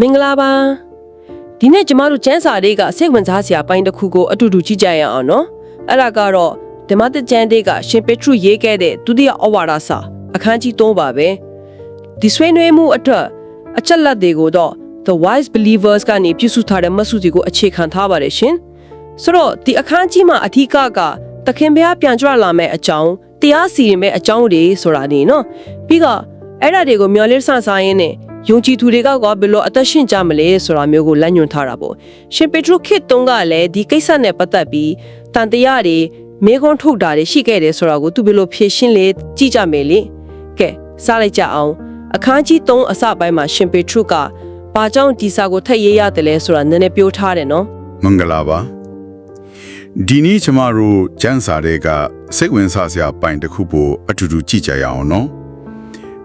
မင်္ဂလာပါဒီနေ့ကျမတို့ကျန်းစာလေးကစိတ်ဝင်စားစရာပိုင်းတစ်ခုကိုအတူတူကြည့်ကြရအောင်နော်အဲ့ဒါကတော့ဓမ္မတကျမ်းလေးကရှင်ပေထရုရေးခဲ့တဲ့ဒုတိယဩဝါဒစာအခန်းကြီး3ပါပဲဒီဆွေးနွေးမှုအတွက်အချက်လက်တွေကိုတော့ The Wise Believers ကနေပြုစုထားတဲ့မတ်စုတွေကိုအခြေခံထားပါတယ်ရှင်ဆိုတော့ဒီအခန်းကြီးမှာအထူးကကသခင်ဘုရားပြန်ကြွလာမယ့်အကြောင်းတရားစီရင်မယ့်အကြောင်းတွေဆိုတာနေနော်ပြီးတော့အဲ့ဒါတွေကိုမျော်လင့်ဆန်းစားရင်းနဲ့ ယုံကြည်သူတွေကကဘယ်လိုအသက်ရှင်ကြမလဲဆိုတာမျိုးကိုလမ်းညွှန်ထားတာပေါ့ရှင်ပေထရုခေတ်တုန်းကလည်းဒီကိစ္စနဲ့ပတ်သက်ပြီးတန်တရားတွေမေခွန်းထုတ်တာတွေရှိခဲ့တယ်ဆိုတာကိုသူဘယ်လိုဖြေရှင်းလဲကြည့်ကြမယ်လေကဲစားလိုက်ကြအောင်အခန်းကြီး3အစပိုင်းမှာရှင်ပေထရုကဘာကြောင့်ဒီစာကိုထည့်ရေးရတယ်လဲဆိုတာနည်းနည်းပြောထားတယ်နော်မင်္ဂလာပါဒီနေ့ကျမတို့ကျန်းစာတွေကစိတ်ဝင်စားစရာပိုင်တစ်ခုပိုအတူတူကြည့်ကြရအောင်နော်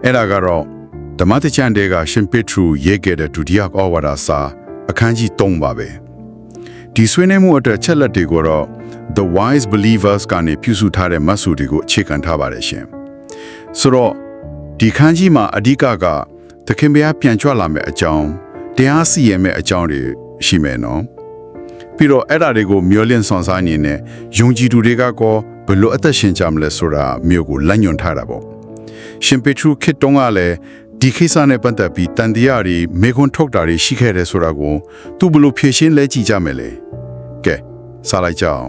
အဲ့ဒါကတော့ ဓမ္မတချန်တွေကရှင်ပေထရုရေးခဲ့တဲ့ဒုတိယဩဝါဒစာအခန်းကြီး3ပါပဲဒီဆွေးနွေးမှုအတွက်ချက်လက်တွေကိုတော့ The Wise Believers ကနေပြုစုထားတဲ့မတ်စုတွေကိုအခြေခံထားပါတယ်ရှင်ဆိုတော့ဒီခန်းကြီးမှာအဓိကကသခင်ဘုရားပြန်ကြွလာမယ့်အကြောင်းတရားစီရင်မယ့်အကြောင်းတွေရှိမယ်နော်ပြီးတော့အဲ့ဒါတွေကိုမျောလင့်ဆောင်စားနေနဲ့ယုံကြည်သူတွေကကောဘယ်လိုအသက်ရှင်ကြမလဲဆိုတာမျိုးကိုလမ်းညွှန်ထားတာပေါ့ရှင်ပေထရုခေတ်တုန်းကလည်း ဒီခိစ္စနဲ့ပတ်သက်ပြီးတန်တရားတွေမေခွန်းထုတ်တာတွေရှိခဲ့တယ်ဆိုတာကိုသူဘယ်လိုဖြေရှင်းလဲကြည့်ကြမယ်လေကဲစားလိုက်ကြအောင်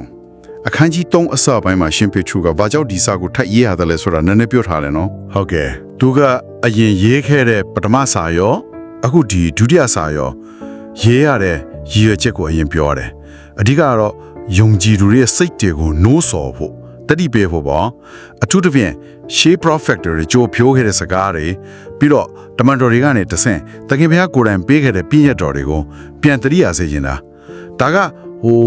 အခန်းကြီး3အစပိုင်းမှာရှင်ပေထရုကဘာကြောင့်ဒီစာကိုထပ်ရေးရတယ်လဲဆိုတာနည်းနည်းပြောထားတယ်နော်ဟုတ်ကဲ့သူကအရင်ရေးခဲ့တဲ့ပထမစာရောအခုဒီဒုတိယစာရောရေးရတဲ့ရည်ရွယ်ချက်ကိုအရင်ပြောရတယ်။အဓိကကတော့ယုံကြည်သူတွေရဲ့စိတ်တွေကိုနိုးဆော်ဖို့ တတိပေးဖို့ပေါ့အထူးသဖြင့်ရှေး prophet တွေကြိုးဖြိုးခဲ့တဲ့စကားတွေပြီးတော့တမန်တော်တွေကနေတဆင့်တခင်ဘုရားကိုယ်တိုင်ပေးခဲ့တဲ့ပြည့်ရတ်တော်တွေကိုပြန်တရိယာစေချင်တာဒါကဟို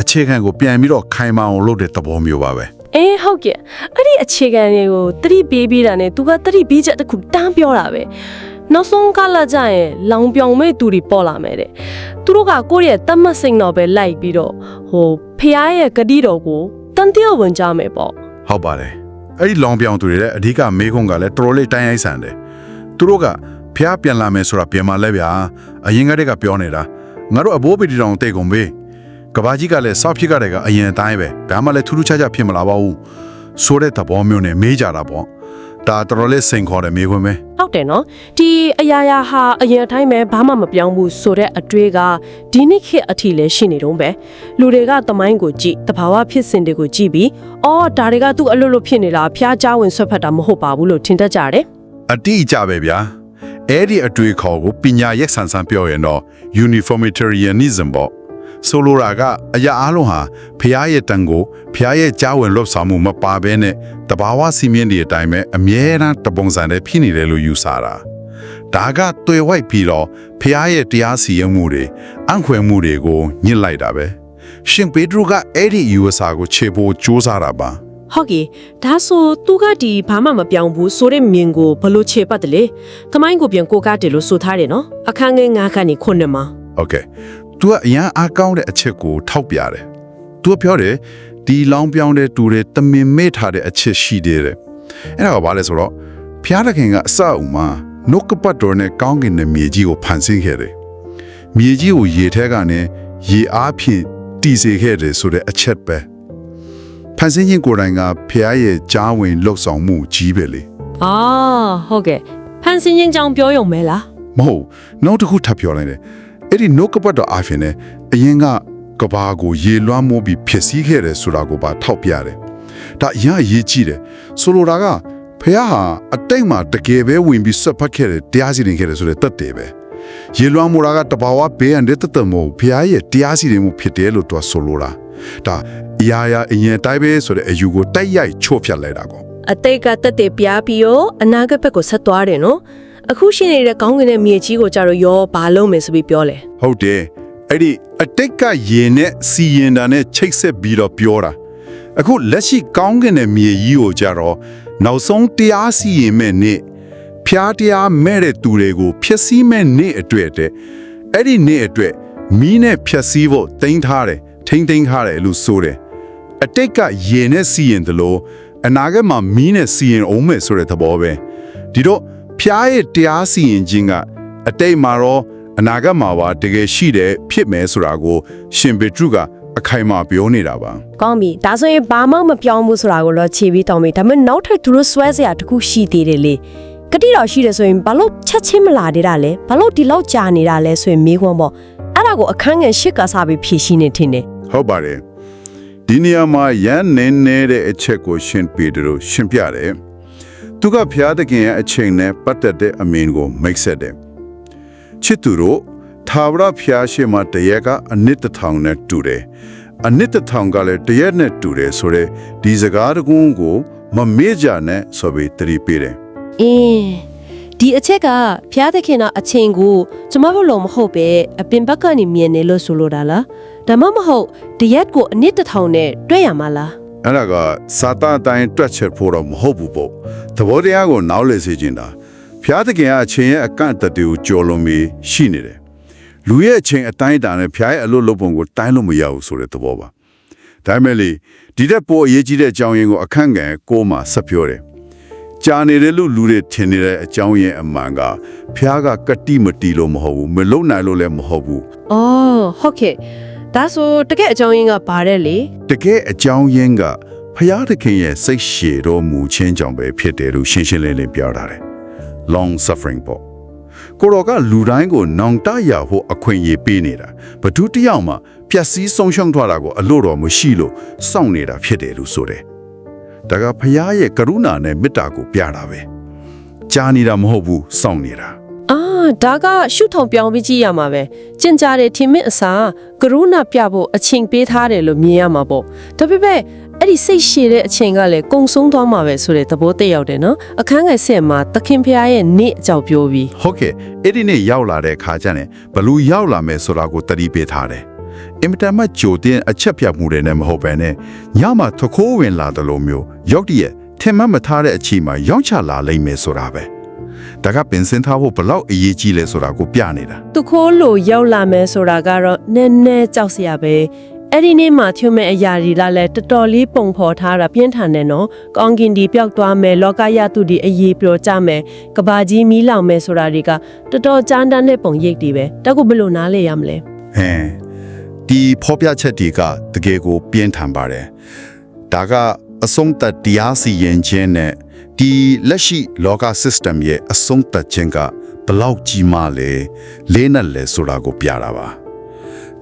အခြေခံကိုပြန်ပြီးတော့ခိုင်မာအောင်လုပ်တဲ့သဘောမျိုးပါပဲအေးဟုတ်ကဲ့အဲ့ဒီအခြေခံတွေကိုတတိပေးပြီးတာနဲ့သူကတတိပေးချက်တစ်ခုတန်းပြောတာပဲနောက်ဆုံးကလာကြရင်လောင်ပြောင်မဲ့သူတွေပေါ်လာမယ်တဲ့သူတို့ကကိုယ့်ရဲ့တတ်မှတ်စိတ်တော်ပဲလိုက်ပြီးတော့ဟိုဖះရဲ့ဂတိတော်ကို တန်တရားဝင်ကြမယ်ပေါ့ဟုတ်ပါတယ်အဲ့ဒီလောင်ပြောင်သူတွေလည်းအဓိကမေးခွန်းကလည်းတော်တော်လေးတိုင်းရိုက်ဆန်တယ်သူတို့ကဖျားပြန်လာမယ်ဆိုတာပြန်มาလဲဗျာအရင်ကတည်းကပြောနေတာငါတို့အဘိုးပီတီတောင်တိတ်ကုန်ပြီကဘာကြီးကလည်းစောက်ဖြစ်ကြတဲ့ကအရင်အတိုင်းပဲဘာမှလည်းထူးထူးခြားခြားဖြစ်မလာပါဘူးဆိုတဲ့သဘောမျိုးနဲ့မေးကြတာပေါ့ ဒါတော်တော်လေးစိန်ခေါ်တယ်မိခွန်းပဲဟုတ်တယ်နော်ဒီအရာရာဟာအရင်အတိုင်းပဲဘာမှမပြောင်းဘူးဆိုတဲ့အတွေ့ကဒီနှစ်ခေတ်အထိလည်းရှိနေတုံးပဲလူတွေကသမိုင်းကိုကြည့်တဘာဝဖြစ်စဉ်တွေကိုကြည့်ပြီးအော်ဒါတွေကသူ့အလွတ်လွတ်ဖြစ်နေလားဖျားချဝင်ဆွတ်ဖက်တာမဟုတ်ပါဘူးလို့ထင်တတ်ကြတယ်အတိအကျပဲဗျာအဲ့ဒီအတွေ့အခေါ်ကိုပညာရက်ဆန်ဆန်ပြောရင်တော့ uniformitarianism ပေါ့ ဆိုလိုတာကအရာအလုံးဟာဖျားရဲ့တန်ကိုဖျားရဲ့ကြားဝင်လှုပ်ဆောင်မှုမပါဘဲနဲ့တဘာဝစီမင်းတွေအတိုင်းပဲအမြဲတမ်းတပုံစံနဲ့ဖြစ်နေတယ်လို့ယူဆတာဒါကတွေ့ဝိုက်ပြီးတော့ဖျားရဲ့တရားစီရင်မှုတွေအံ့ခွဲမှုတွေကိုညှစ်လိုက်တာပဲရှင်ပေတရုကအဲ့ဒီယူဆာကိုခြေဖို့စူးစမ်းတာပါဟုတ်ကဲ့ဒါဆိုသူကဒီဘာမှမပြောင်းဘူးဆိုတဲ့မြင်ကိုဘလို့ခြေပတ်တယ်လေသမိုင်းကိုပြန်ကိုကားတယ်လို့ဆိုထားတယ်နော်အခန်းငယ်9ခန်းနေခုနှစ်မှာโသူကအရန်အားကောင်းတဲ့အချက်ကိုထောက်ပြတယ်။သူကပြောတယ်ဒီလောင်းပြောင်းတဲ့တူတွေတမင်မေ့ထားတဲ့အချက်ရှိသေးတယ်။အဲ့ဒါကဘာလဲဆိုတော့ဖျားသခင်ကအစအုံမှာနှုတ်ကပတ်တော်နဲ့ကောင်းကင်နဲ့မြေကြီးကိုဖန်ဆင်းခဲ့တယ်။မြေကြီးကိုရေထဲကနေရေအားဖြင့်တည်စေခဲ့တယ်ဆိုတဲ့အချက်ပဲ။ဖန်ဆင်းခြင်းကိုယ်တိုင်ကဖျားရဲ့ကြားဝင်လှုပ်ဆောင်မှုကြီးပဲလေ။အာဟုတ်ကဲ့။ဖန်ဆင်းခြင်းကြောင့်ပြောရုံပဲလား။မဟုတ်နောက်တစ်ခုထပ်ပြောလိုက်တယ်။ အဲ့ဒီနှုတ်ကပတ်တော်အားဖြင့်လည်းအရင်ကကဘာကိုရေလွှမ်းမိုးပြီးဖြစ်စည်းခဲ့တယ်ဆိုတာကိုပါထောက်ပြတယ်ဒါအရင်အရေးကြီးတယ်ဆိုလိုတာကဖះဟာအတိတ်မှာတကယ်ပဲဝင်ပြီးဆွတ်ဖက်ခဲ့တယ်တရားစီရင်ခဲ့တယ်ဆိုတဲ့တက်တယ်ပဲရေလွှမ်းမိုးတာကတဘာဝဘေးအန္တရာယ်တသက်မဟုတ်ဖះရဲ့တရားစီရင်မှုဖြစ်တယ်လို့သူကဆိုလိုတာဒါအရာရာအရင်တိုင်းပဲဆိုတဲ့အယူကိုတိုက်ရိုက်ချို့ဖြတ်လိုက်တာကောအတိတ်ကတက်တဲ့ပြားပြီးရောအနာဂတ်ဘက်ကိုဆက်သွားတယ်နော် အခုရှိနေတဲ့ကောင်းကင်ရဲ့မြေကြီးကိုကြတော့ရောဘာလုပ်မယ်ဆိုပြီးပြောလဲဟုတ်တယ်အဲ့ဒီအတိတ်ကရေနဲ့စီရင်တာနဲ့ချိတ်ဆက်ပြီးတော့ပြောတာအခုလက်ရှိကောင်းကင်နဲ့မြေကြီးကိုကြတော့နောက်ဆုံးတရားစီရင်မဲ့နေ့ဖျားတရားမဲ့တဲ့သူတွေကိုဖျက်ဆီးမဲ့နေ့အတွက်တဲ့အဲ့ဒီနေ့အတွက်မီးနဲ့ဖျက်ဆီးဖို့တင်ထားတယ်ထိမ့်သိမ်းထားတယ်လို့ဆိုတယ်အတိတ်ကရေနဲ့စီရင်တယ်လို့အနာဂတ်မှာမီးနဲ့စီရင်အောင်မဲ့ဆိုတဲ့သဘောပဲဒီတော့ ဖျားရဲ့တရားစီရင်ခြင်းကအတိတ်မှာတော့အနာဂတ်မှာပါတကယ်ရှိတယ်ဖြစ်မယ်ဆိုတာကိုရှင်ပေတရုကအခိုင်အမာပြောနေတာပါကောင်းပြီဒါဆိုရင်ဘာမှမပြောင်းဘူးဆိုတာကိုတော့ခြေပြီးတောင်းပြီဒါပေမဲ့နောက်ထပ်သူတို့ဆွဲစရာတစ်ခုရှိသေးတယ်လေကတိတော်ရှိတယ်ဆိုရင်ဘာလို့ချက်ချင်းမလာသေးတာလဲဘာလို့ဒီလောက်ကြာနေတာလဲဆိုရင်မေးခွန်းပေါ့အဲ့ဒါကိုအခန်းငယ်ရှစ်ကစားပြီးဖြည့်ရှင်းနေထင်တယ်ဟုတ်ပါတယ်ဒီနေရာမှာရန်နေနေတဲ့အချက်ကိုရှင်ပေတရုရှင်းပြတယ် သူကဖျားသခင်ရဲ့အချိန်နဲ့ပတ်သက်တဲ့အမင်းကိုမိတ်ဆက်တယ်ချစ်သူတို့သာဝရဖျားရှိမှတရက်ကအနှစ်တစ်ထောင်နဲ့တူတယ်အနှစ်တစ်ထောင်ကလည်းတရက်နဲ့တူတယ်ဆိုတော့ဒီစကားတကုန်းကိုမမေ့ကြနဲ့ဆိုပြီးတတိပေးတယ်အင်းဒီအချက်ကဖျားသခင်ကအချိန်ကိုကျမတို့လုံးမဟုတ်ပဲအပင်ဘက်ကနေမြင်နေလို့ဆိုလိုတာလားဒါမှမဟုတ်တရက်ကိုအနစ်တစ်ထောင်နဲ့တွေ့ရမှာလား အဲ့ဒါကစာတန်အတိုင်းတွက်ချက်ဖို့တော့မဟုတ်ဘူးပေါ့သဘောတရားကိုနားလည်စေချင်တာဖျားသခင်ကအချိန်ရဲ့အကန့်အသတ်တွေကိုကြော်လွန်ပြီးရှိနေတယ်လူရဲ့အချိန်အတိုင်းအတာနဲ့ဖျားရဲ့အလုပ်လုပ်ပုံကိုတိုင်းလို့မရဘူးဆိုတဲ့သဘောပါဒါပေမဲ့လေဒီတဲ့ပိုအရေးကြီးတဲ့အကြောင်းရင်းကိုအခန့်ငယ်ကိုမှဆက်ပြောတယ်ကြာနေတယ်လို့လူတွေထင်နေတဲ့အကြောင်းရင်းအမှန်ကဖျားကကတိမတီလို့မဟုတ်ဘူးမလုံနိုင်လို့လည်းမဟုတ်ဘူးအော်ဟုတ်ကဲ့ ဒါဆိုတကယ်အကြောင်းရင်းကဘာတဲ့လေတကယ်အကြောင်းရင်းကဖျားသခင်ရဲ့စိတ်ရှည်တော်မူခြင်းကြောင့်ပဲဖြစ်တယ်လို့ရှင်းရှင်းလင်းလင်းပြောထားတယ် long suffering ပေါ့ကိုတော်ကလူတိုင်းကိုနောင်တရဖို့အခွင့်အရေးပေးနေတာဘသူတစ်ယောက်မှပျက်စီးဆုံးရှုံးသွားတာကိုအလို့တော်မရှိလို့စောင့်နေတာဖြစ်တယ်လို့ဆိုတယ်ဒါကဖျားရဲ့ကရုဏာနဲ့မေတ္တာကိုပြတာပဲကြားနေတာမဟုတ်ဘူးစောင့်နေတာအာ ဒါကရှုထောင်ပြောင်းပြီးကြည့်ရမှာပဲကျင်ကြတဲ့ထင်မင်းအစာကရုဏာပြဖို့အချိန်ပေးထားတယ်လို့မြင်ရမှာပေါ့ဒါပေမဲ့အဲ့ဒီစိတ်ရှည်တဲ့အချိန်ကလည်းကုံဆုံးသွားမှာပဲဆိုတဲ့သဘောတည့်ရောက်တယ်နော်အခန်းငယ်ဆက်မှာသခင်ဖျားရဲ့နေ့အကြောင်းပြောပြီးဟုတ်ကဲ့အဲ့ဒီနေ့ရောက်လာတဲ့ခါကျရင်ဘလူရောက်လာမယ်ဆိုတာကိုတတိပေးထားတယ်အင်မတန်မှကြိုတင်အချက်ပြတ်မှုတွေနဲ့မဟုတ်ဘဲနဲ့ညမှာသခိုးဝင်လာတယ်လို့မျိုးရောက်တည်းရဲ့ထင်မှတ်မထားတဲ့အချိန်မှာရောက်ချလာလိမ့်မယ်ဆိုတာပဲ ဒါကပင်စင်ထားဖို့ဘလောက်အရေးကြီးလဲဆိုတာကိုပြနေတာသူခိုးလို့ရောက်လာမယ်ဆိုတာကတော့နည်းနည်းကြောက်စရာပဲအဲ့ဒီနေ့မှာချုံမဲ့အရာတွေလာလဲတော်တော်လေးပုံဖော်ထားတာပြင်းထန်တယ်နော်။ကောင်းကင်ဒီပျောက်သွားမယ်လောကရတုဒီအရေးပြောကြမယ်ကဘာကြီးမီးလောင်မယ်ဆိုတာတွေကတော်တော်ကြမ်းတမ်းတဲ့ပုံရိပ်တွေပဲ။တက်ကိုဘယ်လိုနားလဲရမလဲဟမ်ဒီဖော်ပြချက်တွေကတကယ်ကိုပြင်းထန်ပါတယ်ဒါက အဆုံးသတ်တရားစီရင်ခြင်းနဲ့ဒီလက်ရှိလောက system ရဲ့အဆုံးသတ်ခြင်းကဘလောက်ကြီးမားလဲလေးနဲ့လဲဆိုတာကိုပြတာပါ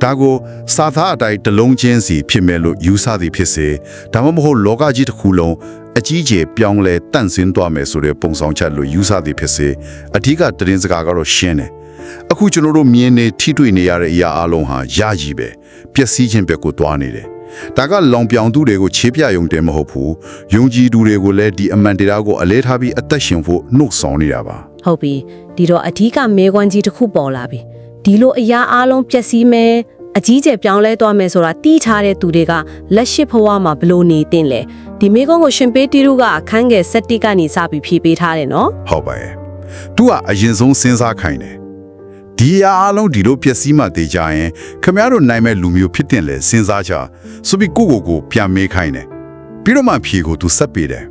ဒါကိုစာသားအတိုင်းတစ်လုံးချင်းစီဖြစ်မဲ့လို့ယူဆသည်ဖြစ်စေဒါမှမဟုတ်လောကကြီးတစ်ခုလုံးအကြီးကျယ်ပြောင်းလဲတန့်စင်းသွားမယ်ဆိုတဲ့ပုံဆောင်ချက်လို့ယူဆသည်ဖြစ်စေအဓိကသတင်းစကားကတော့ရှင်းတယ်အခုကျွန်တော်တို့မြင်နေထိတွေ့နေရတဲ့အရာအလုံးဟာယာယီပဲပျက်စီးခြင်းပဲကိုတွားနေတယ်။ ဒါကလောင်ပြောင်သူတွေကိုခြေပြယုံတယ်မဟုတ်ဘူး။ယုံကြည်သူတွေကိုလည်းဒီအမှန်တရားကိုအလဲထားပြီးအသက်ရှင်ဖို့နှုတ်ဆောင်နေတာပါ။ဟုတ်ပြီ။ဒီတော့အထီးကမေခွန်းကြီးတစ်ခုပေါ်လာပြီ။ဒီလိုအရာအလုံးပျက်စီးမယ်အကြီးကျယ်ပြောင်းလဲသွားမယ်ဆိုတာတီးထားတဲ့သူတွေကလက်ရှိဘဝမှာဘလို့နေတင်လဲ။ဒီမေခွန်းကိုရှင်ပေးတီရုကအခန်းငယ်7ကနေစပြီးဖြည့်ပေးထားတယ်နော်။။ဟုတ်ပါရဲ့။ तू ကအရင်ဆုံးစဉ်းစားခိုင်းတယ်။ ဒီအရာအလုံးဒီလိုပျက်စီးမှတေးကြရင်ခမရတို့နိုင်မဲ့လူမျိုးဖြစ်တင်လေစဉ်းစားချဆိုပြီးကိုကိုကိုပြန်မေးခိုင်းတယ်။ပြီးတော့မှဖြေကို तू ဆက်ပေးတယ်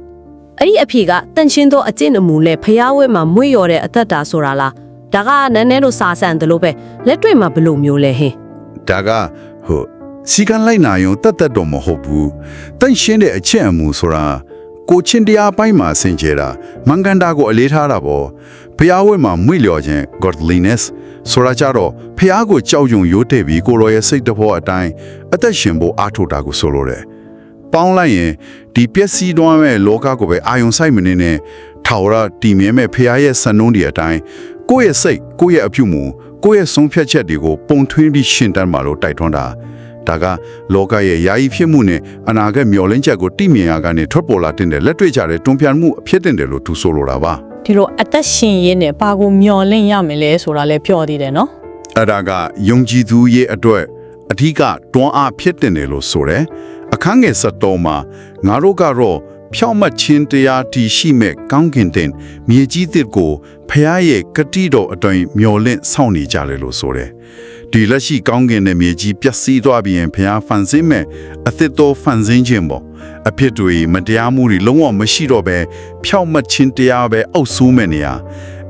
အဲ့ဒီအဖြေကတန်ရှင်းသောအကျင့်အမူနဲ့ဖျားဝဲမှာမွေ့လျော်တဲ့အသက်တာဆိုတာလားဒါကနည်းနည်းလို့စာဆန်တယ်လို့ပဲလက်တွေ့မှာဘယ်လိုမျိုးလဲဟင်ဒါကဟိုစီကံလိုက်နာရုံတတ်တတ်တော့မဟုတ်ဘူးတန့်ရှင်းတဲ့အချက်အမှုဆိုတာကိုချင်းတရားပိုင်းမှာဆင်ကျဲတာမင်္ဂန်တာကိုအလေးထားတာပေါ့ဖျားဝဲမှာမွေ့လျော်ခြင်း godliness ဆိုတာကြတော့ဖျားကိုကြောက်ရွံ့ရိုးတဲ့ပြီးကိုရောရဲ့စိတ်တဘောအတိုင်းအသက်ရှင်ဖို့အားထုတ်တာကိုဆိုလိုတယ်ပေါင်းလိုက်ရင်ဒီပျက်စီးသွားမဲ့လောကကိုပဲအာယုံဆိုင်မနေနဲ့ထာဝရတည်မြဲမဲ့ဖျားရဲ့စံနှုန်းတွေအတိုင်းကိုယ့်ရဲ့စိတ်ကိုယ့်ရဲ့အပြုမူကိုယ့်ရဲ့ဆုံးဖြတ်ချက်တွေကိုပုံထွင်းပြီးရှင်းတမ်းမှာလို့တိုက်တွန်းတာဒါကလောကရဲ့ယာယီဖြစ်မှုနဲ့အနာဂတ်မျှော်လင့်ချက်ကိုတိမြင်ရကနေထွက်ပေါ်လာတဲ့လက်တွေ့ကြတဲ့တွန်းပြန်မှုအဖြစ်တင်တယ်လို့သူဆိုလိုတာပါ ဒီလိုအသက်ရှင်ရင်းနဲ့ဘာကိုမျော်လင့်ရမယ်လဲဆိုတာလည်းပြောသေးတယ်နော်အဲ့ဒါကယုံကြည်သူရဲ့အတွက်အထီးကတွန်းအားဖြစ်တင်တယ်လို့ဆိုတယ်အခန်းငယ်73မှာငါတို့ကတော့ဖြောင့်မတ်ခြင်းတရားတည်ရှိမဲ့ကောင်းကင်တင်မြေကြီးသစ်ကိုဖျားရဲ့ကတိတော်အတွင်မျော်လင့်စောင့်နေကြတယ်လို့ဆိုတယ်ဒီလက်ရှိကောင်းကင်နဲ့မြေကြီးပျက်စီးသွားပြီးရင်ဖျားဖန်ဆင်းမဲ့အသစ်တော်ဖန်ဆင်းခြင်းပေါ့ အဖြစ်တွေမတရားမှုတွေလုံးဝမရှိတော့ပဲဖြောင့်မတ်ခြင်းတရားပဲအုပ်ဆိုးမဲ့နေရ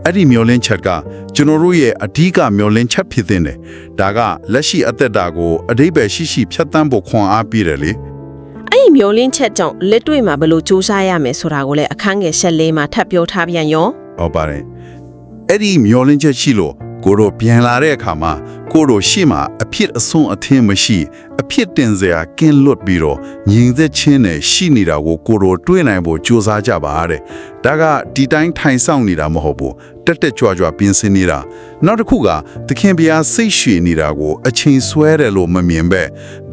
အဲ့ဒီမျောလင်းချက်ကကျွန်တော်တို့ရဲ့အဓိကမျောလင်းချက်ဖြစ်တဲ့တယ်ဒါကလက်ရှိအသက်တာကိုအဓိပ္ပာယ်ရှိရှိဖြတ်တန်းဖို့ခွန်အားပေးတယ်လေအဲ့ဒီမျိုးလင်းချက်ကြောင့်လက်တွေ့မှာဘယ်လိုစူးစမ်းရမယ်ဆိုတာကိုလည်းအခန်းငယ်ဆက်လေးမှာထပ်ပြောထားပြန်ရောဟုတ်ပါတယ်အဲ့ဒီမျောလင်းချက်ရှိလို့ ကိုတို့ပြန်လာတဲ့အခါမှာကိုတို့ရှိမှအဖြစ်အဆုံးအထင်းမရှိ အဖြစ်တင်စရာကင်းလွတ်ပြီးတော့ညီသက်ချင်းနဲ့ရှိနေတာကိုကိုတို့တွေ့နိုင်ဖို့ကြိုးစားကြပါတဲ့ဒါကဒီတိုင်းထိုင်ဆောင်နေတာမဟုတ်ဘူးတက်တက်ကြွကြွပြင်ဆင်နေတာနောက်တစ်ခုကသခင်ဘုရားစိတ်ရှည်နေတာကိုအချိန်ဆွဲတယ်လို့မမြင်ပဲ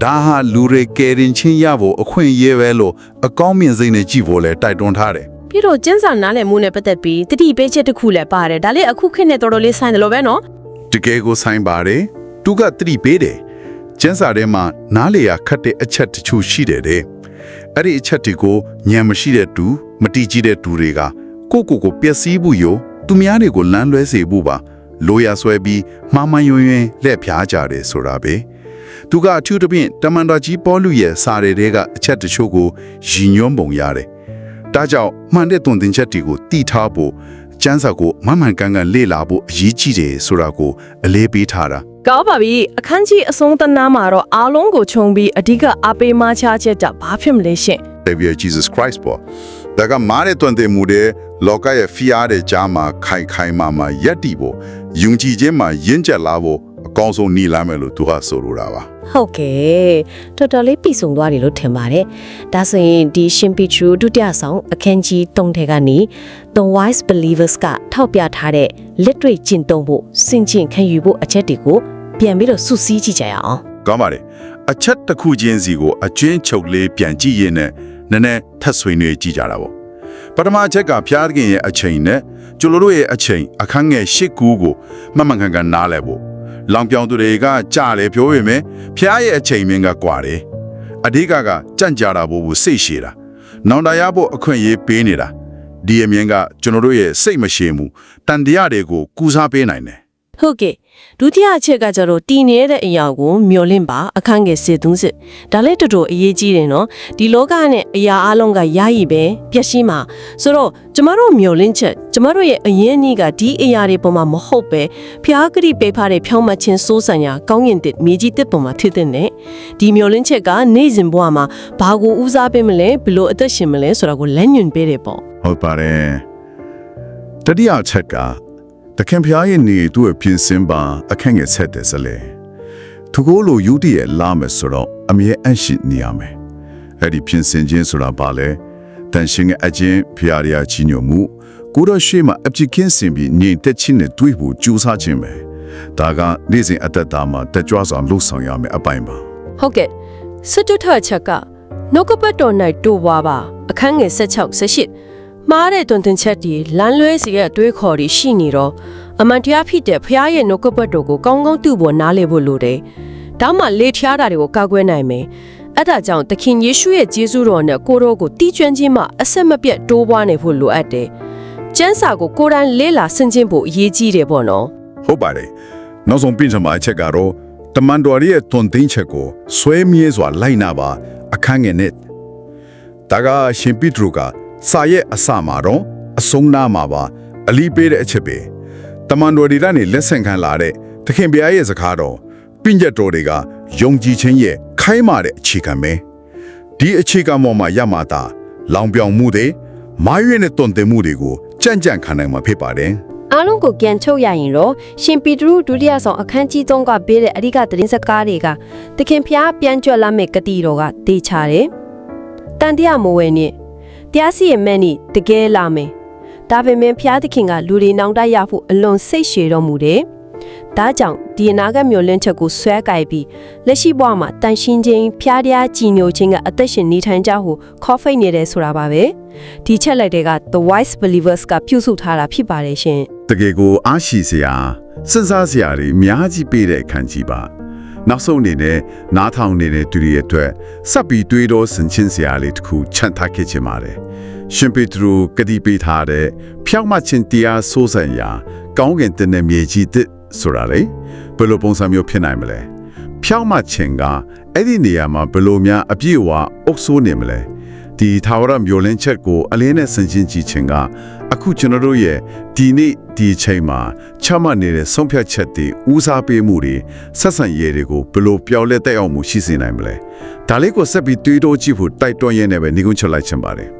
ဒါဟာလူတွေကယ်တင်ချင်းရဖို့အခွင့်အရေးပဲလို့အကောင်းမြင်စိတ်နဲ့ကြည့်ဖို့လဲတိုက်တွန်းထားတယ် ပြီးတော့ကျန်းစာနားလည်မှုနဲ့ပတ်သက်ပြီးတတိပေးချက်တစ်ခုလည်းပါတယ်ဒါလေးအခုခေတ်နဲ့တော်တော်လေးဆိုင်တယ်လို့ပဲနော်တကယ်ကိုဆိုင်ပါတယ်သူကသတိပေးတယ်ကျန်းစာထဲမှာနားလေရခတ်တဲ့အချက်တချို့ရှိတယ်တဲ့အဲ့ဒီအချက်တွေကိုညံမရှိတဲ့သူမတိကြည့်တဲ့သူတွေကကိုကိုကိုပျက်စီးဖို့ရောသူများတွေကိုလမ်းလွဲစေဖို့ပါလိုရဆွဲပြီးမှားမှန်ယွင်ယွင်လက်ဖြားကြတယ်ဆိုတာပဲသူကအထူးသဖြင့်တမန်တော်ကြီးပေါလုရဲ့စာရီတွေက အချက်တချို့ကိုရည်ညွှန်းပုံရတယ် ဒါကြောင့်မှန်တဲ့သွန်သင်ချက်တွေကိုတိထားဖို့ကျန်းစာကိုမမှန်ကန်ကန်လေ့လာဖို့အရေးကြီးတယ်ဆိုတာကိုအလေးပေးထားတာကောင်းပါပြီအခန်းကြီးအဆုံးသနာမှာတော့အားလုံးကိုခြုံပြီးအဓိကအပေးမချချက်ကြဘာဖြစ်မလဲရှင် Savior Jesus Christ ပေါ့ဒါကမားတဲ့တွင်တဲ့မူတဲ့လောကရဲ့ဖျားတဲ့ကြားမှာခိုင်ခိုင်မာမာရက်တီဖို့ယုံကြည်ခြင်းမှာရင့်ကျက်လာဖို့ အကောင်းဆုံးနေလာမယ်လို့သူကဆိုလိုတာပါဟုတ်ကဲ့တော်တော်လေးပြီစုံသွားတယ်လို့ထင်ပါတယ်ဒါဆိုရင်ဒီရှင်ပီထရူဒုတိယဆောင်အခန်းကြီး3ထဲကနေ The Wise Believers ကထောက်ပြထားတဲ့လက်တွေ့ကျင့်သုံးဖို့စင်ကျင်ခံယူဖို့အချက်တွေကိုပြန်ပြီးတော့စုစည်းကြည့်ကြရအောင်ကောင်းပါတယ်အချက်တစ်ခုချင်းစီကိုအကျွင်းချုပ်လေးပြန်ကြည့်ရင်းနဲ့နည်းနည်းထပ်ဆွေးနွေးကြည့်ကြတာပေါ့ပထမအချက်ကဖျားသခင်ရဲ့အချိန်နဲ့ကျွန်တော်တို့ရဲ့အချိန်အခန်းငယ်၈ခုကိုမှတ်မှန်ကန်ကန်နားလည်ဖို့ လောင်ပြောင်သူတွေကကြားလေပြောရမယ်ဖျားရဲ့အချိန်မင်းကကွာတယ်အဓိကကကြန့်ကြာတာဖို့ကိုစိတ်ရှည်တာနောင်တရဖို့အခွင့်အရေးပေးနေတာဒီအမြင်ကကျွန်တော်တို့ရဲ့စိတ်မရှည်မှုတန်တရားတွေကိုကူစားပေးနိုင်တယ် ဟုတ်ကဲ့ဒုတိယအချက်ကကြတော့တည်နေတဲ့အရာကိုမျောလင့်ပါအခန်းငယ်စစ်သုံးစစ်ဒါလည်းတော်တော်အရေးကြီးတယ်နော်ဒီလောကနဲ့အရာအလုံးကယာယီပဲပျက်စီးမှာဆိုတော့ကျမတို့မျောလင့်ချက်ကျမတို့ရဲ့အရင်အနည်းကဒီအရာတွေပေါ်မှာမဟုတ်ပဲဖျားကတိပေးဖားတဲ့ဖြောင်းမချင်းစိုးစံရာကောင်းရင်တစ်မြေကြီးတစ်ပေါ်မှာဖြစ်တဲ့နဲ့ဒီမျောလင့်ချက်ကနေ့စဉ်ဘဝမှာဘာကိုဦးစားပေးမလဲဘယ်လိုအသက်ရှင်မလဲဆိုတာကိုလမ်းညွှန်ပေးတယ်ပေါ့ဟုတ်ပါတယ်တတိယအချက်က တခင်ဖျားရဲ့နေသူ့ရဲ့ပြင်ဆင်ပါအခန့်ငယ်ဆက်တယ်စလေသူကိုယ်လိုယူတည်ရဲ့လာမယ်ဆိုတော့အမြဲအရှိနေရမယ်အဲ့ဒီပြင်ဆင်ခြင်းဆိုတာဘာလဲတန်ရှင်ရဲ့အချင်းဖျားရချီညိုမှုကိုတော့ရှေ့မှာအပြစ်ကင်းစင်ပြီးညင်တက်ချင်းနဲ့တွေးဖို့ကြိုးစားခြင်းပဲဒါကနေ့စဉ်အသက်တာမှာတက်ကြွစွာလှုပ်ဆောင်ရမယ်အပိုင်းပါဟုတ်ကဲ့စတုထချက်ကနှုတ်ကပတ်တော်၌တိုးပွားပါအခန်းငယ်16 18 မှားတဲ့တွင်တင်ချက်ဒီလမ်းလွဲစီရဲ့အတွေးခေါ်တွေရှိနေတော့အမှန်တရားဖြစ်တဲ့ဖျားရဲ့နှုတ်ကပတ်တော်ကိုကောင်းကောင်းသိဖို့နားလည်ဖို့လိုတယ်။ဒါမှလေထျားတာတွေကိုကာကွယ်နိုင်မယ်။အဲ့ဒါကြောင့်သခင်ယေရှုရဲ့ဂျေဇုတော်နဲ့ကိုရောကိုတီးကျွမ်းခြင်းမှအဆက်မပြတ်တိုးပွားနေဖို့လိုအပ်တယ်။ကျမ်းစာကိုကိုယ်တိုင်လေ့လာဆင်ခြင်ဖို့အရေးကြီးတယ်ပေါ့နော်။ဟုတ်ပါတယ်နောက်ဆုံးပြင်စမှာအချက်ကတော့တမန်တော်ရဲ့တွန်သိန်းချက်ကိုဆွဲမြဲစွာလိုက်နာပါအခန်းငယ်နဲ့ဒါကရှင်ပိတရုက စာရဲ့အစမှာတော့အဆုံးနာမှာပါအလီပေးတဲ့အချက်ပဲတမန်တော်တွေကနေလက်ဆင့်ခံလာတဲ့သခင်ဘုရားရဲ့စကားတော်ပြည့်ညတ်တော်တွေကယုံကြည်ခြင်းရဲ့ခိုင်းမာတဲ့အခြေခံပဲဒီအခြေခံပေါ်မှာရမှာတာလောင်ပြောင်မှုတွေမာရွေးနဲ့တွန်တင်မှုတွေကိုကြံ့ကြံ့ခံနိုင်မှာဖြစ်ပါတယ်အားလုံးကိုပြန်ချုပ်ရရင်တော့ရှင်ပီတရုဒုတိယဆောင်အခန်းကြီး3ကပေးတဲ့အဓိကသတင်းစကားတွေကသခင်ဖျားပြန်ကြွလာမဲ့ဂတိတော်ကတေချာတယ်။တန်တရားမဝဲနဲ့ တရားစီရင်မဲ့နိတကယ်လာမယ်။ဒါပေမဲ့ဖျားသခင်ကလူတွေနောင်တရဖို့အလွန်စိတ်ရှည်တော်မူတယ်။ဒါကြောင့်ဒီအနာဂတ်မျှော်လင့်ချက်ကိုဆွဲကြိုက်ပြီးလက်ရှိဘဝမှာတန်ရှင်းခြင်းဖျားတရားကြည်ညိုခြင်းကအသက်ရှင်နေထိုင်ကြဟုခေါ်ဖိတ်နေတယ်ဆိုတာပါပဲ။ဒီချက်လက်တွေက The Wise Believers ကပြုစုထားတာဖြစ်ပါတယ်ရှင်။တကယ်ကိုအားရှိစရာစဉ်းစားစရာတွေအများကြီးပေးတဲ့အခန်းကြီးပါ နောက်ဆုံးအနေနဲ့နားထောင်နေတဲ့သူတွေအတွက်စပ်ပြီးတွေးတော့ဆင်ချင်းစရာလေးတစ်ခုချန်ထားခဲ့ချင်ပါတယ်ရှင်ပေတရုကတိပေးထားတဲ့ဖြောက်မှချင်းတရားစိုးစံရာကောင်းကင်တဲ့မြေကြီးတစ်ဆိုတာလေဘယ်လိုပုံစံမျိုးဖြစ်နိုင်မလဲဖြောက်မှချင်းကအဲ့ဒီနေရာမှာဘယ်လိုများအပြည့်အဝအုပ်စိုးနေမလဲဒီထာဝရမျိုးလင်းချက်ကိုအလင်းနဲ့ဆင်ခြင်ကြည့်ခြင်းက အခုကျွန်တော်တို့ရဲ့ဒီနေ့ဒီအချိန်မှာချမှတ်နေတဲ့ဆုံးဖြတ်ချက်တွေဦးစားပေးမှုတွေဆက်ဆံရေးတွေကိုဘယ်လိုပြောင်းလဲတက်အောင်မှုရှိစေနိုင်မလဲဒါလေးကိုဆက်ပြီးတွေးတောကြည့်ဖို့တိုက်တွန်းရင်းနဲ့ပဲညီကုန်းချက်လိုက်ချင်ပါတယ်